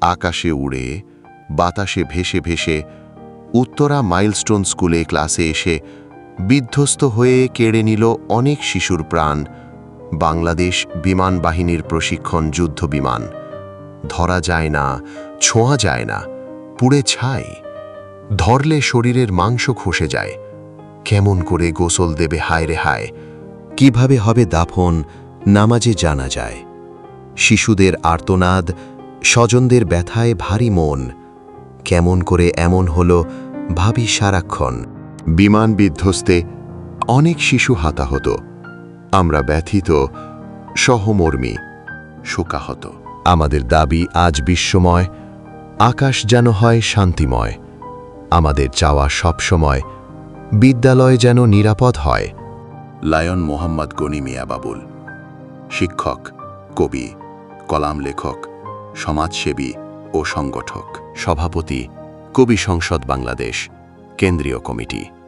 আকাশে উড়ে, বাতাসে ভেসে ভেসে উত্তরা মাইলস্টোন স্কুলে ক্লাসে এসে বিধ্বস্ত হয়ে কেড়ে নিল অনেক শিশুর প্রাণ। বাংলাদেশ বিমান বাহিনীর প্রশিক্ষণ যুদ্ধ বিমান। ধরা যায় না, ছোঁয়া যায় না, পুড়ে ছাই। ধরলে শরীরের মাংস খসে যায়। কেমন করে গোসল দেবে হায় রে হায়? কীভাবে হবে দাফন, নামাজে জানা যায়। শিশুদের আর্তনাদ স্বজনদের ব্যথায় ভারী মন। কেমন করে এমন হলো ভাবি সারাক্ষণ। বিমান বিধ্বস্তে অনেক শিশু হাতাহত। আমরা ব্যথিত, সহমর্মী, শোকাহত। আমাদের দাবি আজ বিশ্বময়, আকাশ যেন হয় শান্তিময়। আমাদের চাওয়া সবসময় বিদ্যালয় যেন নিরাপদ হয়। লায়ন মোহাম্মদ গনি মিয়া বাবুল, শিক্ষক, কবি, কলাম লেখক সমাজসেবী ও সংগঠক সভাপতি কবি সংসদ বাংলাদেশ কেন্দ্রীয় কমিটি।